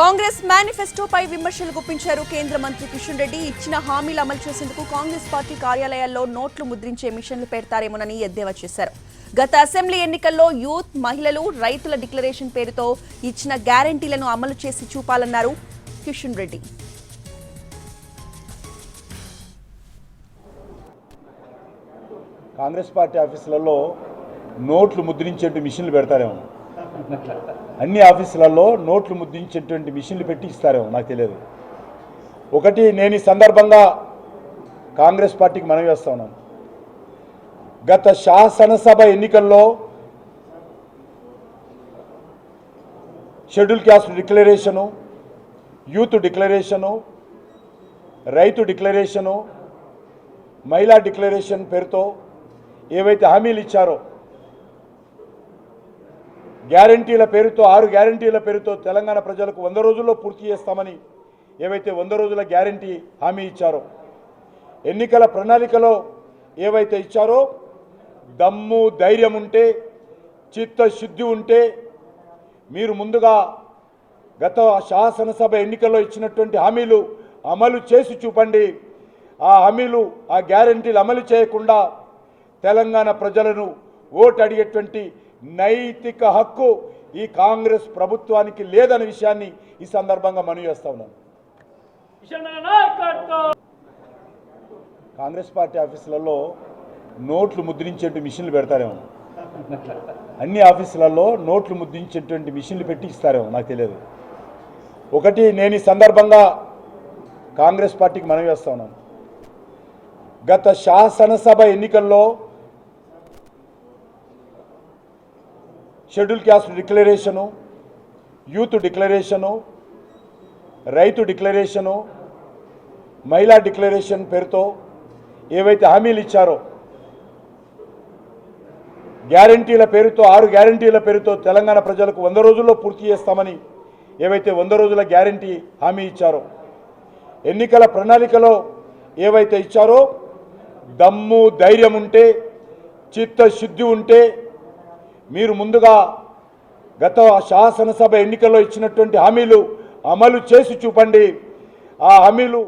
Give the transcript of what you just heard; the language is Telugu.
కాంగ్రెస్ మేనిఫెస్టోపై విమర్శలు గుప్పించారు కేంద్ర మంత్రి కిషన్ రెడ్డి. ఇచ్చిన హామీలు అమలు చేసేందుకు కాంగ్రెస్ పార్టీ కార్యాలయాల్లో నోట్లు ముద్రించే మిషన్లు పెడతారేమోనని ఎద్దేవా చేశారు. గత అసెంబ్లీ ఎన్నికల్లో యూత్ మహిళలు రైతుల డిక్లరేషన్ పేరుతో ఇచ్చిన గ్యారంటీలను అమలు చేసి చూపాలన్నారు కిషన్ రెడ్డి. కాంగ్రెస్ పార్టీ ఆఫీసులలో నోట్లు ముద్రించేట్టు మిషన్లు పెడతారేమో. అన్ని ఆఫీసులలో నోట్లు ముద్రించేటువంటి మిషన్లు పెట్టి ఇస్తారేమో నాకు తెలియదు. ఒకటి నేను ఈ సందర్భంగా కాంగ్రెస్ పార్టీకి మనవి చేస్తా ఉన్నాను. గత శాసనసభ ఎన్నికల్లో schedule caste declaration youth declaration రైతు డిక్లరేషను మహిళా డిక్లరేషన్ పేరుతో ఏవైతే హామీలు ఇచ్చారో గ్యారంటీల పేరుతో ఆరు గ్యారంటీల పేరుతో తెలంగాణ ప్రజలకు వంద రోజుల్లో పూర్తి చేస్తామని ఏవైతే వంద రోజుల గ్యారంటీ హామీ ఇచ్చారో ఎన్నికల ప్రణాళికలో ఏవైతే ఇచ్చారో దమ్ము ధైర్యం ఉంటే చిత్తశుద్ధి ఉంటే మీరు ముందుగా గత శాసనసభ ఎన్నికల్లో ఇచ్చినటువంటి హామీలు అమలు చేసి చూపండి. ఆ హామీలు ఆ గ్యారంటీలు అమలు చేయకుండా తెలంగాణ ప్రజలను ఓటు అడిగేటువంటి నైతిక హక్కు ఈ కాంగ్రెస్ ప్రభుత్వానికి లేదనే విషయాన్ని ఈ సందర్భంగా మనవి చేస్తా ఉన్నాను. కాంగ్రెస్ పార్టీ ఆఫీసులలో నోట్లు ముద్రించేటువంటి మిషన్లు పెడతారేమో. అన్ని ఆఫీసులలో నోట్లు ముద్రించేటువంటి మిషన్లు పెట్టి ఇస్తారేమో నాకు తెలియదు. ఒకటి నేను ఈ సందర్భంగా కాంగ్రెస్ పార్టీకి మనవి చేస్తా ఉన్నాను. గత శాసనసభ ఎన్నికల్లో schedule caste declaration youth declaration రైతు డిక్లరేషను మహిళా డిక్లరేషన్ పేరుతో ఏవైతే హామీలు ఇచ్చారో గ్యారంటీల పేరుతో ఆరు గ్యారంటీల పేరుతో తెలంగాణ ప్రజలకు వంద రోజుల్లో పూర్తి చేస్తామని ఏవైతే వంద రోజుల గ్యారంటీ హామీ ఇచ్చారో ఎన్నికల ప్రణాళికలో ఏవైతే ఇచ్చారో దమ్ము ధైర్యం ఉంటే చిత్తశుద్ధి ఉంటే మీరు ముందుగా గత శాసనసభ ఎన్నికల్లో ఇచ్చినటువంటి హామీలు అమలు చేసి చూపండి. ఆ హామీలు